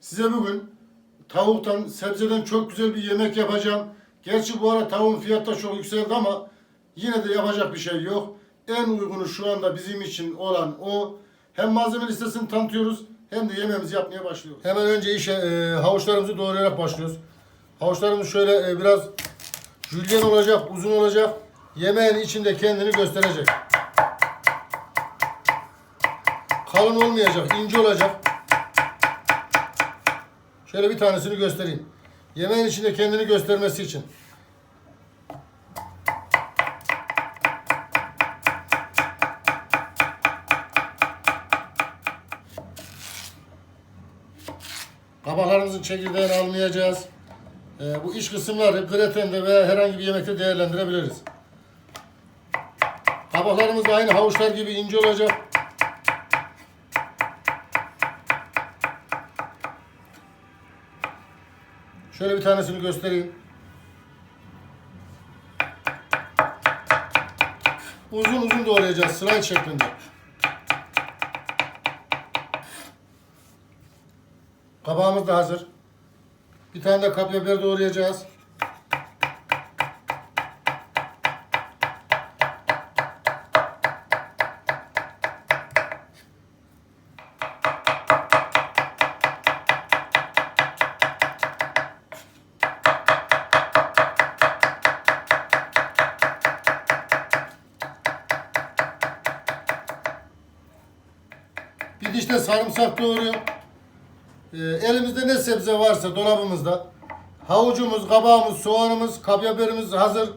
Size bugün tavuktan, sebzeden çok güzel bir yemek yapacağım. Gerçi bu ara tavuğun fiyatı da çok yükseldi ama yine de yapacak bir şey yok. En uygunu şu anda bizim için olan o. Hem malzeme listesini tanıtıyoruz hem de yemeğimizi yapmaya başlıyoruz. Hemen önce işe e, havuçlarımızı doğrayarak başlıyoruz. Havuçlarımız şöyle e, biraz jülyen olacak, uzun olacak. Yemeğin içinde kendini gösterecek. Kalın olmayacak, ince olacak. Şöyle bir tanesini göstereyim. Yemeğin içinde kendini göstermesi için. Kabaklarımızın çekirdeğini almayacağız. Ee, bu iç kısımları gratende veya herhangi bir yemekte değerlendirebiliriz. Kabaklarımız aynı havuçlar gibi ince olacak. Şöyle bir tanesini göstereyim. Uzun uzun doğrayacağız slide şeklinde. Kabağımız da hazır. Bir tane de kapya biber doğrayacağız. De sarımsak doğruyorum. Ee, elimizde ne sebze varsa dolabımızda havucumuz, kabağımız, soğanımız, kapya biberimiz hazır.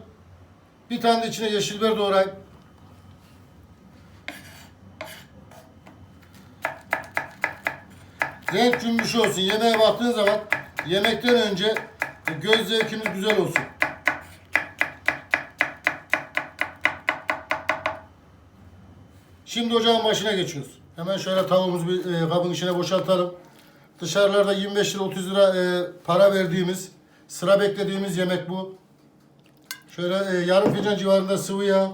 Bir tane de içine yeşil biber doğrayayım. Renk cümbüş olsun. Yemeğe baktığın zaman yemekten önce göz zevkimiz güzel olsun. Şimdi ocağın başına geçiyoruz. Hemen şöyle tavuğumuzu bir e, kabın içine boşaltalım. Dışarılarda 25 lira 30 lira e, para verdiğimiz, sıra beklediğimiz yemek bu. Şöyle e, yarım fincan civarında sıvı yağ,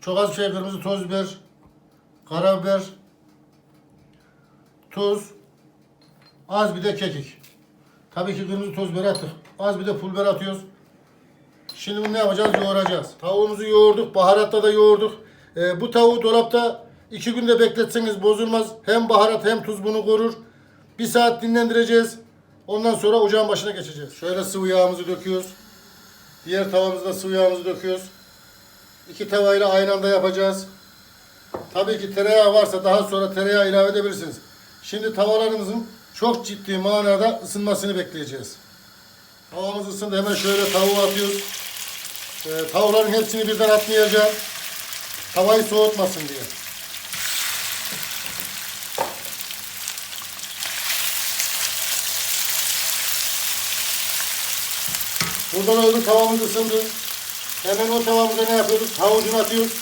çok az şey kırmızı toz biber, karabiber, tuz, az bir de kekik. Tabii ki kırmızı toz biber attık. Az bir de pul biber atıyoruz. Şimdi bunu ne yapacağız? Yoğuracağız. Tavuğumuzu yoğurduk, baharatla da yoğurduk. Ee, bu tavuğu dolapta iki günde bekletseniz bozulmaz. Hem baharat hem tuz bunu korur. Bir saat dinlendireceğiz. Ondan sonra ocağın başına geçeceğiz. Şöyle sıvı yağımızı döküyoruz. Diğer tavamızda sıvı yağımızı döküyoruz. İki tavayla aynı anda yapacağız. Tabii ki tereyağı varsa daha sonra tereyağı ilave edebilirsiniz. Şimdi tavalarımızın çok ciddi manada ısınmasını bekleyeceğiz. Tavamız ısındı. Hemen şöyle tavuğu atıyoruz. Ee, tavukların hepsini birden atmayacağım. Tavayı soğutmasın diye. Buradan oldu tavamız ısındı. Hemen o tavamıza ne yapıyoruz? Havucunu atıyoruz.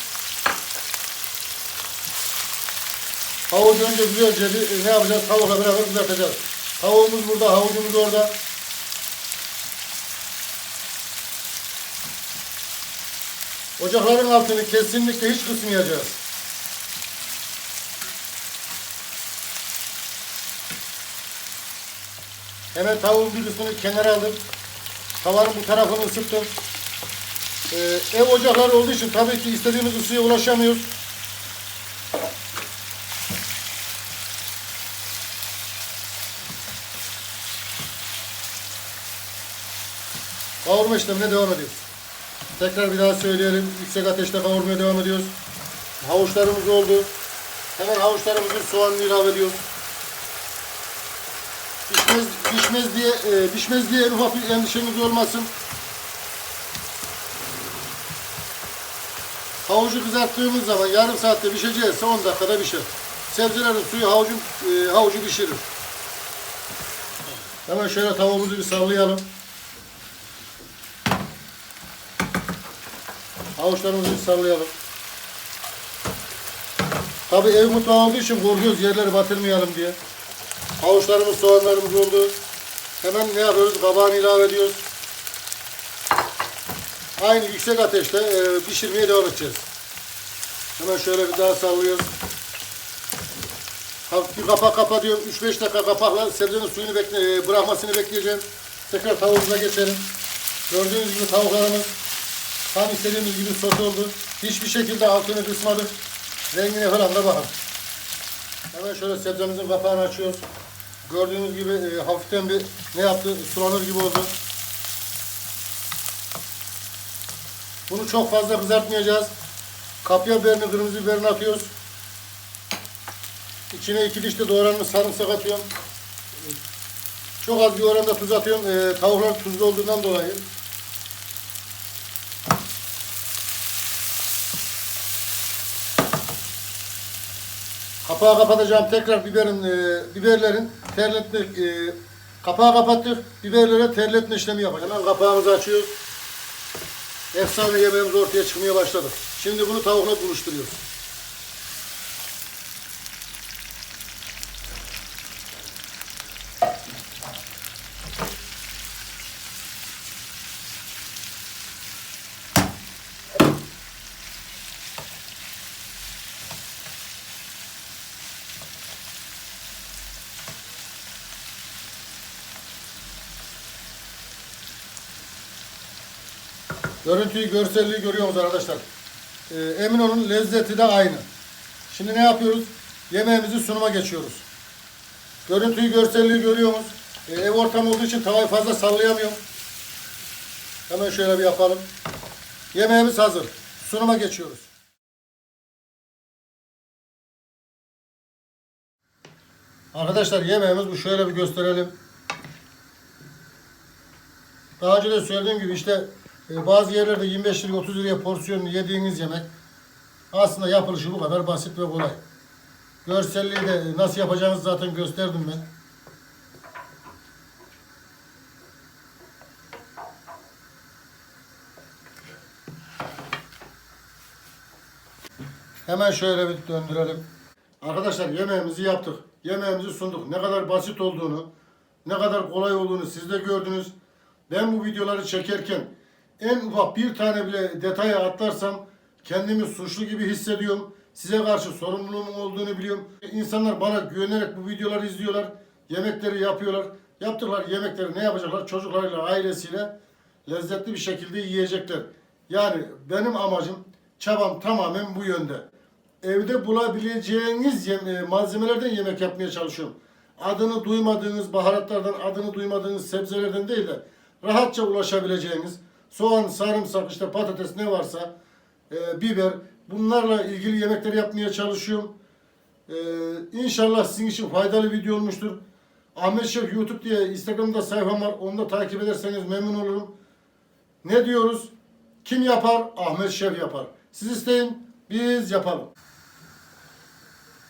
Havucu önce güzelce bir, ne yapacağız? Tavukla beraber kızartacağız. Tavuğumuz burada, havucumuz orada. Ocakların altını kesinlikle hiç kısmayacağız. Hemen tavuğun bir kenara aldım. Tavanın bu tarafını ısıttım. Ee, ev ocakları olduğu için tabii ki istediğimiz ısıya ulaşamıyoruz. Kavurma işlemine devam ediyoruz. Tekrar bir daha söyleyelim. Yüksek ateşte kavurmaya devam ediyoruz. Havuçlarımız oldu. Hemen havuçlarımızın soğanını ilave ediyoruz. Pişmez, pişmez diye, e, pişmez diye ufak bir endişeniz olmasın. Havucu kızarttığımız zaman yarım saatte pişeceğse 10 dakikada pişer. Sebzelerin suyu havucun, e, havucu pişirir. Hemen şöyle tavuğumuzu bir sallayalım. Havuçlarımızı bir sallayalım. Tabi ev mutfağı olduğu için korkuyoruz yerleri batırmayalım diye. Havuçlarımız, soğanlarımız oldu. Hemen ne yapıyoruz? Kabağını ilave ediyoruz. Aynı yüksek ateşte e, pişirmeye devam edeceğiz. Hemen şöyle bir daha sallıyoruz. Bir kapak kapatıyorum. 3-5 dakika kapakla sebzenin suyunu bekle, e, bırakmasını bekleyeceğim. Tekrar tavuğumuza geçelim. Gördüğünüz gibi tavuklarımız tam istediğimiz gibi sos oldu. Hiçbir şekilde altını kısmadık. Rengine falan da bakın. Hemen şöyle sebzemizin kapağını açıyoruz. Gördüğünüz gibi e, hafiften bir ne yaptı? Sulanır gibi oldu. Bunu çok fazla kızartmayacağız. Kapya biberini, kırmızı biberini atıyoruz. İçine iki diş de doğranmış sarımsak atıyorum. Çok az bir oranda tuz atıyorum. Ee, tavuklar tuzlu olduğundan dolayı. Kapağı kapatacağım. Tekrar biberin, e, biberlerin terletme, e, kapağı kapattık. Biberlere terletme işlemi yapacağım. Hemen kapağımızı açıyoruz. Efsane yemeğimiz ortaya çıkmaya başladı. Şimdi bunu tavukla buluşturuyoruz. Görüntüyü, görselliği görüyoruz arkadaşlar. Ee, emin olun lezzeti de aynı. Şimdi ne yapıyoruz? Yemeğimizi sunuma geçiyoruz. Görüntüyü, görselliği görüyoruz. Ee, ev ortamı olduğu için tavayı fazla sallayamıyorum. Hemen şöyle bir yapalım. Yemeğimiz hazır. Sunuma geçiyoruz. Arkadaşlar yemeğimiz bu. Şöyle bir gösterelim. Daha önce de söylediğim gibi işte e, bazı yerlerde 25 liraya 30 liraya porsiyon yediğiniz yemek aslında yapılışı bu kadar basit ve kolay. Görselliği de nasıl yapacağınızı zaten gösterdim ben. Hemen şöyle bir döndürelim. Arkadaşlar yemeğimizi yaptık. Yemeğimizi sunduk. Ne kadar basit olduğunu, ne kadar kolay olduğunu siz de gördünüz. Ben bu videoları çekerken en ufak bir tane bile detaya atlarsam kendimi suçlu gibi hissediyorum. Size karşı sorumluluğum olduğunu biliyorum. İnsanlar bana güvenerek bu videoları izliyorlar. Yemekleri yapıyorlar. Yaptıkları yemekleri ne yapacaklar? Çocuklarıyla, ailesiyle lezzetli bir şekilde yiyecekler. Yani benim amacım, çabam tamamen bu yönde. Evde bulabileceğiniz e, malzemelerden yemek yapmaya çalışıyorum. Adını duymadığınız baharatlardan, adını duymadığınız sebzelerden değil de rahatça ulaşabileceğiniz soğan, sarımsak, işte patates ne varsa, e, biber bunlarla ilgili yemekler yapmaya çalışıyorum. E, inşallah sizin için faydalı video olmuştur. Ahmet Şef YouTube diye Instagram'da sayfam var. Onu da takip ederseniz memnun olurum. Ne diyoruz? Kim yapar? Ahmet Şef yapar. Siz isteyin, biz yapalım.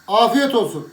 Afiyet olsun.